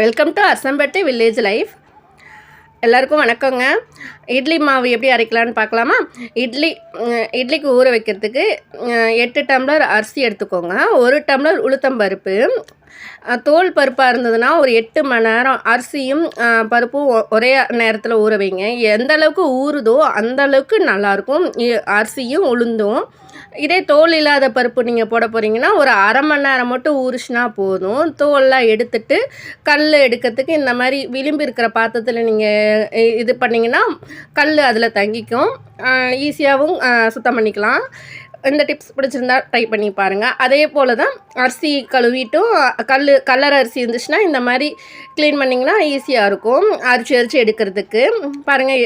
Welcome to Asampatti village life எல்லாருக்கும் வணக்கங்க. இட்லி மாவு எப்படி அரைக்கலான்னு பார்க்கலாமா? இட்லி இட்லிக்கு ஊற வைக்கிறதுக்கு எட்டு டம்ளர் அரிசி எடுத்துக்கோங்க. ஒரு டம்ளர் உளுத்தம்பருப்பு தோல் பருப்பாக இருந்ததுன்னா ஒரு எட்டு மணி நேரம் அரிசியும் பருப்பும் ஒ- ஒரே நேரத்தில் ஊற வைங்க. எந்த அளவுக்கு ஊறுதோ அந்த அளவுக்கு நல்லாயிருக்கும். அரிசியும் உளுந்தும். இதே தோல் இல்லாத பருப்பு நீங்கள் போட போகிறீங்கன்னா ஒரு அரை மணி நேரம் மட்டும் ஊறிச்சுனா போதும். தோல்லாம் எடுத்துட்டு கல் எடுக்கிறதுக்கு இந்த மாதிரி விளிம்பு இருக்கிற பாத்திரத்தில் நீங்கள் இது பண்ணிங்கன்னா கல் அதில் தங்கிக்கும். ஈஸியாகவும் சுத்தம் பண்ணிக்கலாம். இந்த டிப்ஸ் பிடிச்சிருந்தா ட்ரை பண்ணி பாருங்கள் அதே போல் தான் அரிசி கழுவிட்டும் கல் கல்லர் அரிசி இருந்துச்சுன்னா இந்த மாதிரி க்ளீன் பண்ணிங்கன்னா ஈஸியாக இருக்கும். அரிச்சு அரிச்சு எடுக்கிறதுக்கு. பாருங்கள்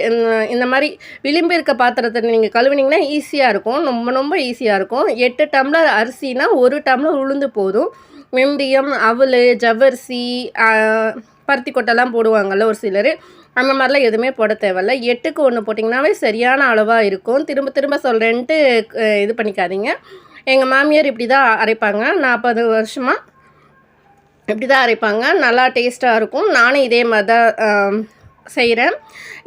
இந்த மாதிரி விளிம்பு இருக்க பாத்திரத்தை நீங்கள் கழுவினீங்கன்னா ஈஸியாக இருக்கும். ரொம்ப ரொம்ப ஈஸியாக இருக்கும். எட்டு டம்ளர் அரிசினா ஒரு டம்ளர் உளுந்து போதும். வெந்தயம் அவல் ஜவ்வரிசி பருத்தி கொட்டைலாம் போடுவாங்கல்ல ஒரு சிலர். அந்த மாதிரிலாம் எதுவுமே போட தேவையில்ல. எட்டுக்கு ஒன்று போட்டிங்கனாவே சரியான அளவாக இருக்கும். திரும்ப திரும்ப சொல்கிறேன்ட்டு இது பண்ணிக்காதீங்க. எங்கள் மாமியார் இப்படி தான் அரைப்பாங்க. நாற்பது வருஷமாக இப்படி தான் அரைப்பாங்க. நல்லா டேஸ்ட்டாக இருக்கும். நானும் இதே மாதிரி தான் செய்கிறேன்.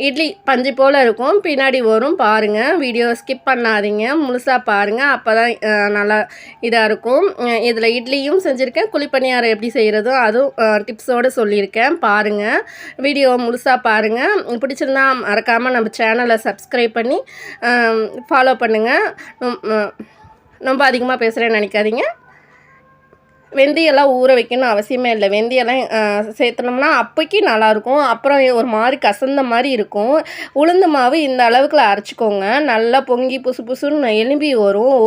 இட்லி பஞ்சு போல் இருக்கும். பின்னாடி வரும் பாருங்கள் வீடியோ ஸ்கிப் பண்ணாதீங்க. முழுசாக பாருங்கள் அப்போ தான் நல்லா இதாக இருக்கும். இதில் இட்லியும் செஞ்சுருக்கேன். குழிப்பணியாரம் எப்படி செய்கிறதும் அதுவும் டிப்ஸோடு சொல்லியிருக்கேன். பாருங்கள் வீடியோ முழுசாக பாருங்கள் பிடிச்சிருந்தா மறக்காமல் நம்ம சேனலை சப்ஸ்கிரைப் பண்ணி ஃபாலோ பண்ணுங்கள் ரொம்ப அதிகமாக பேசுகிறேன்னு நினைக்காதீங்க. வெந்தயெல்லாம் ஊற வைக்கணும் அவசியமே இல்லை. வெந்தயெல்லாம் சேர்த்தனோம்னா சேர்த்துனோம்னா அப்போக்கி நல்லாயிருக்கும். அப்புறம் ஒரு மாதிரி கசந்த மாதிரி இருக்கும். உளுந்து மாவு இந்த அளவுக்குல அரைச்சிக்கோங்க. நல்லா பொங்கி புசு புசுன்னு எலும்பி வரும்.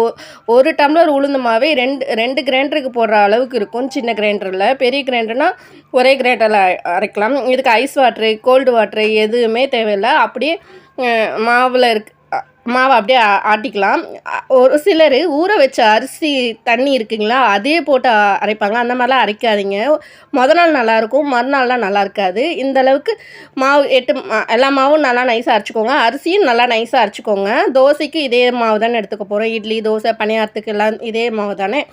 ஒரு டம்ளர் உளுந்து மாவே ரெண்டு ரெண்டு கிரைண்டருக்கு போடுற அளவுக்கு இருக்கும் சின்ன கிரைண்டரில். பெரிய கிரைண்டர்னா ஒரே கிரைண்டரில் அரைக்கலாம். இதுக்கு ஐஸ் வாட்ரு கோல்டு வாட்ரு எதுவுமே தேவையில்லை. அப்படியே மாவில் இருக்கு மாவை அப்படியே ஆட்டிக்கலாம். ஒரு சிலர் ஊற வச்ச அரிசி தண்ணி இருக்குங்களா அதே போட்டு அரைப்பாங்க. அந்த மாதிரிலாம் அரைக்காதீங்க. முத நாள் நல்லாயிருக்கும் மறுநாள்லாம் நல்லா இருக்காது இந்த அளவுக்கு மாவு எட்டு மா- எல்லா மாவும் நல்லா நைஸாக அரைச்சிக்கோங்க. அரிசியும் நல்லா நைஸாக அரைச்சிக்கோங்க. தோசைக்கு இதே மாவு தானே எடுத்துக்க போகிறோம் இட்லி தோசை பணியாரத்துக்கு எல்லாம் இதே மாவு தானே.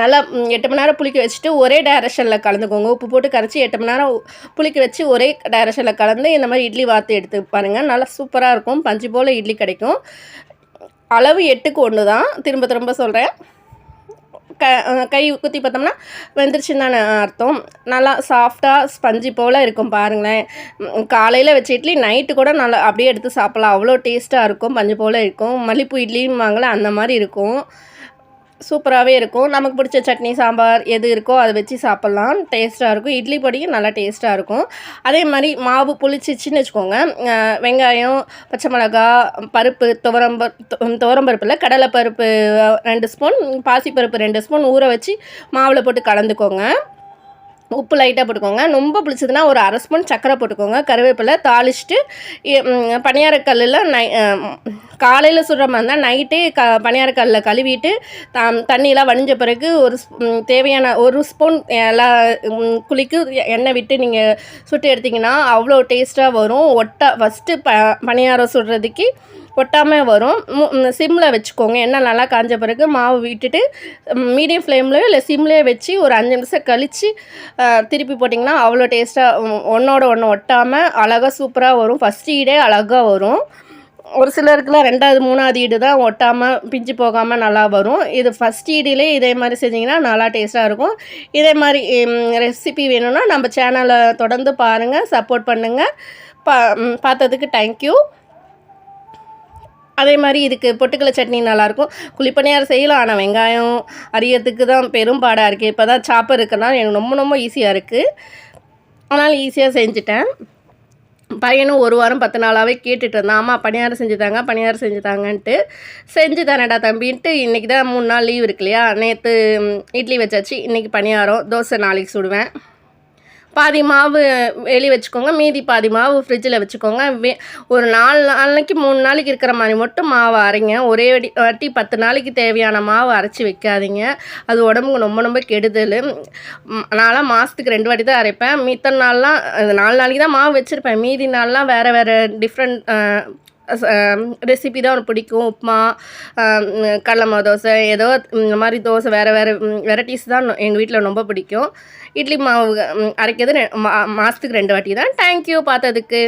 நல்லா எட்டு மணி நேரம் புளிக்க வச்சுட்டு ஒரே டைரக்ஷனில் கலந்துக்கோங்க. உப்பு போட்டு கரைச்சி எட்டு மணி நேரம் புளிக்க வச்சு ஒரே டைரக்ஷனில் கலந்து இந்த மாதிரி இட்லி வாத்து எடுத்து பாருங்கள் நல்லா சூப்பராக இருக்கும். பஞ்சு போல் இட்லி கிடைக்கும். அளவு எட்டுக்கு ஒன்று தான். திரும்ப திரும்ப சொல்கிறேன் க கை குத்தி பார்த்தோம்னா வெந்துருச்சுன்னு தானே அர்த்தம். நல்லா சாஃப்டாக ஸ்பஞ்சி போல் இருக்கும் பாருங்களேன். காலையில் வச்ச இட்லி நைட்டு கூட நல்லா அப்படியே எடுத்து சாப்பிட்லாம். அவ்வளோ டேஸ்ட்டாக இருக்கும். பஞ்சு போல் இருக்கும். மல்லிப்பூ இட்லியும் வாங்கல அந்த மாதிரி இருக்கும். சூப்பராகவே இருக்கும். நமக்கு பிடிச்ச சட்னி சாம்பார் எது இருக்கோ அதை வச்சு சாப்பிட்லாம். டேஸ்ட்டாக இருக்கும். இட்லி பொடியும் நல்லா டேஸ்ட்டாக இருக்கும். அதே மாதிரி மாவு புளிச்சிச்சின்னு வச்சுக்கோங்க. வெங்காயம் பச்சை மிளகா பருப்பு துவரம்பரு துவரம்பருப்பில் கடலைப்பருப்பு ரெண்டு ஸ்பூன் பாசிப்பருப்பு ரெண்டு ஸ்பூன் ஊற வச்சு மாவில் போட்டு கலந்துக்கோங்க. உப்பு லைட்டாக போட்டுக்கோங்க. ரொம்ப பிடிச்சதுன்னா ஒரு அரை ஸ்பூன் சர்க்கரை போட்டுக்கோங்க. கருவேப்பிலை தாளிச்சுட்டு பனியாரக்கல்லில் நை காலையில் சுடுற மாதிரி இருந்தால் நைட்டே க பனியாரக்கல்லில் கழுவிட்டு த- தண்ணியெலாம் வடிஞ்ச பிறகு ஒரு தேவையான ஒரு ஸ்பூன் எல்லா குளிக்கு எண்ணெய் விட்டு நீங்கள் சுட்டு எடுத்திங்கன்னா அவ்வளோ டேஸ்ட்டாக வரும். ஒட்டா ஃபஸ்ட்டு ப பணியாரம் சுடுறதுக்கு ஒட்டாமல் வரும். சிம்மில் வச்சுக்கோங்க. எண்ணெய் நல்லா காஞ்ச பிறகு மாவு விட்டுட்டு மீடியம் ஃப்ளேம்லேயோ இல்லை சிம்லேயே வச்சு ஒரு அஞ்சு நிமிஷம் கழித்து திருப்பி போட்டிங்கன்னா அவ்வளோ டேஸ்ட்டாக ஒன்றோட ஒன்று ஒட்டாமல் அழகாக சூப்பராக வரும். ஃபஸ்ட் ஈடே அழகாக வரும். ஒரு சிலருக்குலாம் ரெண்டாவது மூணாவது ஈடு தான் ஒட்டாமல் பிஞ்சு போகாமல் நல்லா வரும். இது ஃபஸ்ட் ஈடிலே இதே மாதிரி செஞ்சிங்கன்னா நல்லா டேஸ்ட்டாக இருக்கும். இதே மாதிரி ரெசிபி வேணும்னா நம்ம சேனலை தொடர்ந்து பாருங்கள் சப்போர்ட் பண்ணுங்கள் பா பார்த்ததுக்கு தேங்க்யூ அதே மாதிரி இதுக்கு பொட்டுக்கலை சட்னி நல்லாயிருக்கும். குழிப்பணியார் செய்யலாம். ஆனால் வெங்காயம் அரியத்துக்கு தான் பெரும் பாடாக இருக்குது இப்போ தான் சாப்பர் இருக்கிறனால எனக்கு ரொம்ப ரொம்ப ஈஸியாக இருக்குது அதனால் ஈஸியாக செஞ்சுட்டேன். பையனும் ஒரு வாரம் பத்து நாளாகவே கேட்டுட்டு இருந்தான். ஆமாம் பணியாரம் செஞ்சு தாங்க பணியாரம் செஞ்சுதாங்கன்ட்டு. செஞ்சு தரேன்டா தம்பின்ட்டு இன்றைக்கி தான் மூணு நாள் லீவ் இருக்கு இல்லையா? நேற்று இட்லி வச்சாச்சு. இன்றைக்கி பணியாரம் தோசை நாளைக்கு சுடுவேன். பாதி மாவு வெளியே வச்சுக்கோங்க மீதி பாதி மாவு ஃப்ரிட்ஜில் வச்சுக்கோங்க. வே ஒரு நாலு நாளைக்கு மூணு நாளைக்கு இருக்கிற மாதிரி மட்டும் மாவு அரைங்க. ஒரே வாட்டி வாட்டி பத்து நாளைக்கு தேவையான மாவு அரைச்சி வைக்காதீங்க. அது உடம்புக்கு ரொம்ப ரொம்ப கெடுதல். நான்லாம் மாதத்துக்கு ரெண்டு வாட்டி தான் அரைப்பேன். மித்த நாள்லாம் அது நாலு நாளைக்கு தான் மாவு வச்சுருப்பேன். மீதி நாள்லாம் வேறு வேறு டிஃப்ரெண்ட் ரெசிபி தான் எனக்கு பிடிக்கும். உப்புமா கடலமா கடலை தோசை ஏதோ இந்த மாதிரி தோசை வேறு வேறு வெரைட்டிஸ் தான் எங்கள் வீட்டில் ரொம்ப பிடிக்கும். இட்லி மாவு அரைக்கிறது மா மாதத்துக்கு ரெண்டு வாட்டி தான். தேங்க்யூ பார்த்ததுக்கு.